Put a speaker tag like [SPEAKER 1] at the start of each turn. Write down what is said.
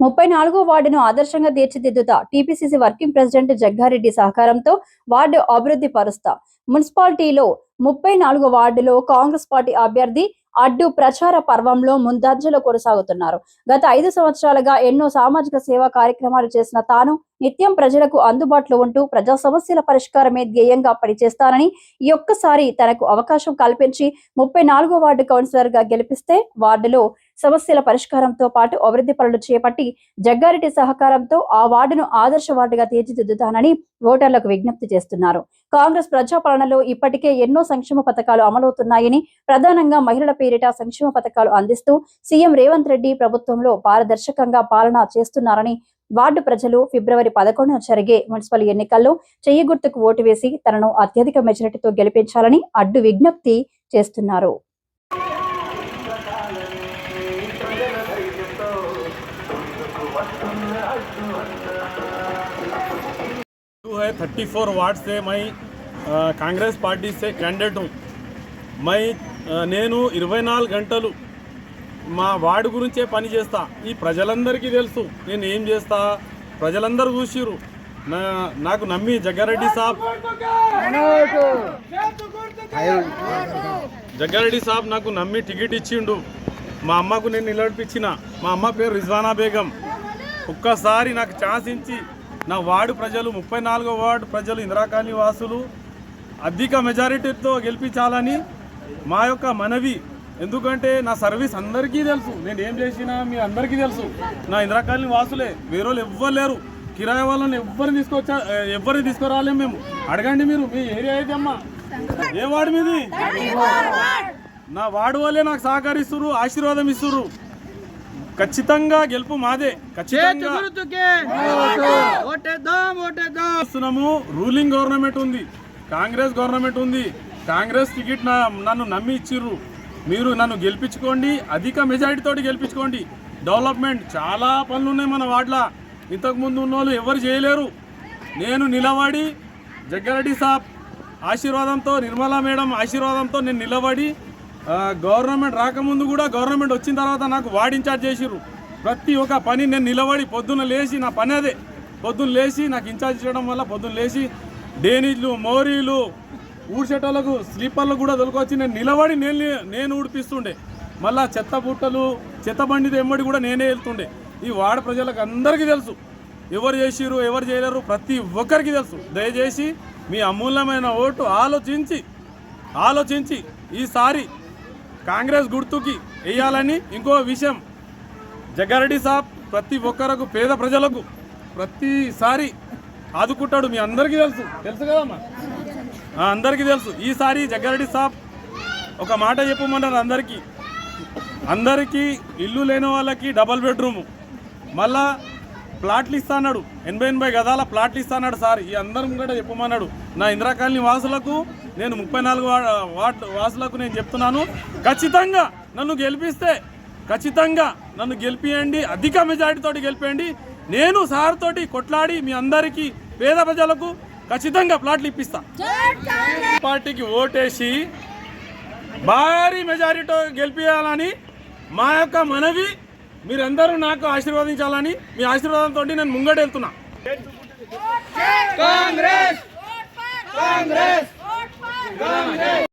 [SPEAKER 1] ముప్పై నాలుగో వార్డును ఆదర్శంగా తీర్చిదిద్దుతా టీపీసీసీ వర్కింగ్ ప్రెసిడెంట్ జగ్గారెడ్డి సహకారంతో వార్డు అభివృద్ధి పరుస్తా. మున్సిపాలిటీలో ముప్పై నాలుగో వార్డులో కాంగ్రెస్ పార్టీ అభ్యర్థి అడ్డు ప్రచార పర్వంలో ముందంజలో కొనసాగుతున్నారు. గత ఐదు సంవత్సరాలుగా ఎన్నో సామాజిక సేవా కార్యక్రమాలు చేసిన తాను నిత్యం ప్రజలకు అందుబాటులో ఉంటూ ప్రజా సమస్యల పరిష్కారమే ధ్యేయంగా పనిచేస్తానని ఈ ఒక్కసారి తనకు అవకాశం కల్పించి ముప్పై నాలుగో వార్డు కౌన్సిలర్గా గెలిపిస్తే వార్డులో సమస్యల పరిష్కారంతో పాటు అభివృద్ధి పనులు చేపట్టి జగ్గారెడ్డి సహకారంతో ఆ వార్డును ఆదర్శ వార్డుగా తీర్చిదిద్దుతానని ఓటర్లకు విజ్ఞప్తి చేస్తున్నారు. కాంగ్రెస్ ప్రజాపాలనలో ఇప్పటికే ఎన్నో సంక్షేమ పథకాలు అమలవుతున్నాయని ప్రధానంగా మహిళల పేరిట సంక్షేమ పథకాలు అందిస్తూ సీఎం రేవంత్ రెడ్డి ప్రభుత్వంలో పారదర్శకంగా పాలన చేస్తున్నారని వార్డు ప్రజలు ఫిబ్రవరి పదకొండున జరిగే మున్సిపల్ ఎన్నికల్లో చెయ్యి గుర్తుకు ఓటు వేసి తనను అత్యధిక మెజారిటీతో గెలిపించాలని అడ్డు విజ్ఞప్తి చేస్తున్నారు.
[SPEAKER 2] है थर्टी फोर वार्ड से मैं आ, कांग्रेस पार्टी से कैंडिडेट हूँ मैं ఆ, నేను ఇరవై నాలుగు గంటలు మా వార్డు గురించే పని చేస్తా ఈ ప్రజలందరికీ తెలుసు నేను ఏం చేస్తా ప్రజలందరూ చూసిరు నా నాకు నమ్మి జగ్గారెడ్డి సాబ్ జగ్గారెడ్డి సాబ్ నాకు నమ్మి టికెట్ ఇచ్చిండు మా అమ్మకు నేను నిలబడిపించిన మా అమ్మ పేరు రిజ్వానా బేగం ఒక్కసారి నాకు ఛాన్స్ ఇచ్చి నా వార్డు ప్రజలు ముప్పై నాలుగో వార్డు ప్రజలు ఇందిరాకాలనీ వాసులు అధిక మెజారిటీతో గెలిపించాలని మా యొక్క మనవి. ఎందుకంటే నా సర్వీస్ అందరికీ తెలుసు. నేను ఏం చేసినా మీ అందరికీ తెలుసు. నా ఇందిరాకాలనీ వాసులే వేరే వాళ్ళు ఎవ్వరు లేరు. కిరాయి వాళ్ళని ఎవ్వరిని తీసుకొచ్చా ఎవ్వరిని తీసుకురాలేము మేము. అడగండి మీరు మీ ఏరియా అయితే అమ్మా? ఏ వార్డు మీది? నా వార్డు వాళ్ళే నాకు సహకరిస్తున్నారు ఆశీర్వాదం ఇస్తున్నారు ఖచ్చితంగా గెలుపు మాదే. ఖచ్చితంగా. రూలింగ్ గవర్నమెంట్ ఉంది. కాంగ్రెస్ గవర్నమెంట్ ఉంది. కాంగ్రెస్ టికెట్ నా నన్ను నమ్మి ఇచ్చిర్రు. మీరు నన్ను గెలిపించుకోండి. అధిక మెజారిటీ తోటి గెలిపించుకోండి. డెవలప్మెంట్ చాలా పనులు ఉన్నాయి మన వార్డుల. ఇంతకుముందు ఉన్న వాళ్ళు ఎవరు చేయలేరు. నేను నిలబడి జగ్గారెడ్డి సాబ్ ఆశీర్వాదంతో నిర్మలా మేడం ఆశీర్వాదంతో నేను నిలబడి గవర్నమెంట్ రాకముందు కూడా గవర్నమెంట్ వచ్చిన తర్వాత నాకు వార్డ్ ఇన్ఛార్జ్ చేసిర్రు. ప్రతి ఒక్క పని నేను నిలబడి పొద్దున్న లేచి నా పని అదే. పొద్దున్న లేచి నాకు ఇన్ఛార్జ్ చేయడం వల్ల పొద్దున్న లేచి డేనీజ్లు మోరీలు ఊడ్చేటోళ్ళకు స్లీపర్లకు కూడా దొరికొచ్చి నేను నిలబడి నేను నేను ఊడిపిస్తుండే. మళ్ళా చెత్త బుట్టలు చెత్త బండి ఎమ్మడి కూడా నేనే వెళ్తుండే. ఈ వాడ ప్రజలకు అందరికీ తెలుసు. ఎవరు చేసిరు ఎవరు చేయలేరు ప్రతి ఒక్కరికి తెలుసు. దయచేసి మీ అమూల్యమైన ఓటు ఆలోచించి ఆలోచించి ఈసారి కాంగ్రెస్ గుర్తుకి వేయాలని ఇంకో విషయం. జగ్గారెడ్డి సాబ్ ప్రతి ఒక్కరకు పేద ప్రజలకు ప్రతిసారి ఆదుకుంటాడు. మీ అందరికీ తెలుసు. తెలుసు కదమ్మా? అందరికీ తెలుసు. ఈసారి జగ్గారెడ్డి సాబ్ ఒక మాట చెప్పమన్నారు అందరికీ. అందరికీ ఇల్లు లేని వాళ్ళకి డబల్ బెడ్రూము. మళ్ళా ప్లాట్లు ఇస్తాన్నాడు. ఎనభై ఎనభై గదాల ప్లాట్లు ఇస్తాడు సార్. ఈ అందరం కూడా చెప్పమన్నాడు. నా ఇందిరా కాలనీ వాసులకు నేను ముప్పై నాలుగు వా- వార్డు వాసులకు నేను చెప్తున్నాను. ఖచ్చితంగా నన్ను గెలిపిస్తే ఖచ్చితంగా నన్ను గెలిపియండి. అధిక మెజారిటీతో గెలిపేయండి. నేను సార్ తోటి కొట్లాడి మీ అందరికీ పేద ప్రజలకు ఖచ్చితంగా ప్లాట్లు ఇప్పిస్తా. పార్టీకి ఓటేసి భారీ మెజారిటీ గెలిపించాలని మా యొక్క మనవి మీరందరూ నాకు ఆశీర్వదించాలని మీ ఆశీర్వాదంతో నేను ముంగడెళ్తున్నా.
[SPEAKER 3] కాంగ్రెస్! కాంగ్రెస్! కాంగ్రెస్!